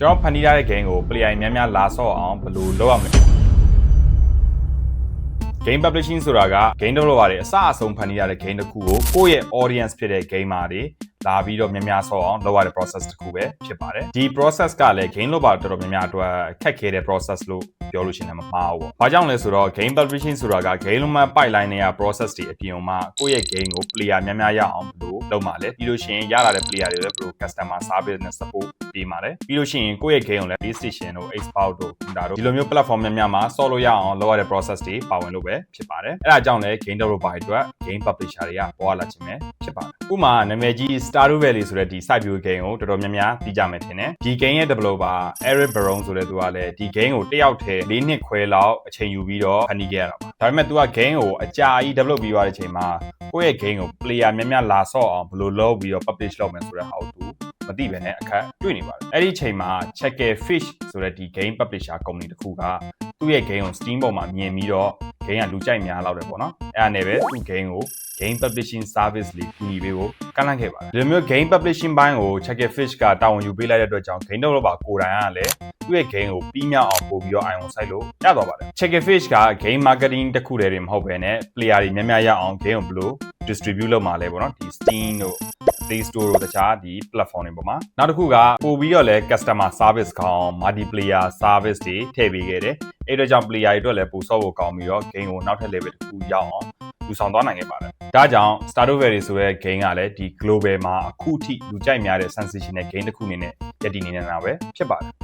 ကျွန်တော်ဖန်တီးထားတဲ့ game ကို player များများလာဆော့အောင်ဘယ်လိုလုပ်ရမလဲ game publishing ဆိုတာက game developer တွေအစအဆုံးဖန်တီးရတဲ့ game တစ်ခုကိုကိုယ့်ရဲ့ audience ဖြစ်တဲ့ gamer တွေလာပြီးတော့များများဆော့အောင်လုပ်ရတဲ့ process တစ်ခုပဲဖြစ်ပါတယ်ဒီ process ကလည်း game developer တော်တော်များများအတွက်ခက်ခဲတဲ့ process လို့ပြောလို့ရှိရင်လည်းမမှားဘူးပေါ့။ဘာကြောင့်လဲဆိုတော့ game publishing ဆိုတာက game လုံးမ pipeline တွေက process တွေအပြင်မှာကိုယ့်ရဲ့ game ကို player များများရအောင်ဘယ်လိုလုပ်မှာလဲပြီးလို့ရှိရင်ရလာတဲ့ player တွေလည်းဘယ်လို customer service နဲ့ support ပေးမှာလဲပြီးလို့ရှိရင်ကိုယ့်ရဲ့ game ကိုလည်း PlayStation တို့ Xbox တို့ Computer တို့ဒီလိုမျိုး platform များများမှာဆော့လို့ရအောင်လုပ်ရတဲ့ process တွေပါဝင်လို့ပဲဖြစ်ပါတယ်။အဲဒါကြောင့်လည်း game developer တွေအတွက် game publisher တွေကပေါ်လာခြင်းပဲဖြစ်ပါတယ်။ဥပမာနာမည်ကြီး Stardew Valley ဆိုတဲ့ဒီ site view game ကိုတော်တော်များများသိကြမယ်ထင်တယ်။ဒီ game ရဲ့ developer Eric Barone ဆိုတဲ့သူကလည်းဒီ game ကိုတစ်ယောက်တည်း၄နှစ်ခွဲလောက်အချိန်ယူပြီးတော့ဖန်တီးခဲ့ရတာပါ။ဒါပေမဲ့သူက game ကိုအကြာကြီး develop ပြီးသွားတဲ့အချိန်မှာကိုယ့်ရဲ့ game ကို player များများလာဆော့အောင်ဘယ်လိုလုပ်ပြီးတော့ publish လုပ်မယ်ဆိုတဲ့ဟာကိုသူ မသိပဲနဲ့အခက်တွေ့နေပါတယ်။အဲ့ဒီအချိန်မှာ Checker Fish ဆိုတဲ့ဒီ game publisher company တစ်ခုကသူ့ရဲ့ game ကို Steam ပေါ်မှာမြင်ပြီးတော့ game ကလူကြိုက်များလောက်တယ်ပေါ့နော်။အဲ့ဒါနဲ့ပဲသူ့ game ကို game publishing service လေးကူညီပေးဖို့ကန့်လန့်ခဲ့ပါတယ်။ဒီလိုမျိုး game publishing ဘိုင်းကို Checker Fish ကတာဝန်ယူပေးလိုက်တဲ့အတွက်ကြောင့် game developer ကိုယ်တိုင်ကလည်းသူ့ရဲ့ game ကိုပြီးမြောက်အောင်ပို့ပြီးတော့ iOS site လို့ရသွားပါတယ်။ Checker Fish က game marketing တစ်ခုတည်းတွေမဟုတ်ဘဲနဲ့ player တွေများများရအောင် game ကိုဘယ်လို distribute လုပ်မှာလဲပေါ့နော်။ဒီ Steam တို့ Play Store တို့တခြားဒီ platform တွေပေါ်မှာနောက်တစ်ခုကပို့ပြီးတော့လဲ customer service ကောင်း multiplayer service တွေထည့်ပေးခဲ့တယ်။အဲ့အတွက်ကြောင့် player တွေအတွက်လည်းပို့ဆော့ဖို့ကောင်းပြီးတော့ game ကိုနောက်ထပ် level တစ်ခုရောက်အောင်လူဆောင်သွားနိုင်ခဲ့ပါတယ်။ဒါကြောင့် Stardew Valley ဆိုတဲ့ game ကလည်းဒီ global မှာအခုထိလူကြိုက်များတဲ့ sensational game တစ်ခုအနေနဲ့ရည်တည်နေနေတာပဲဖြစ်ပါတယ်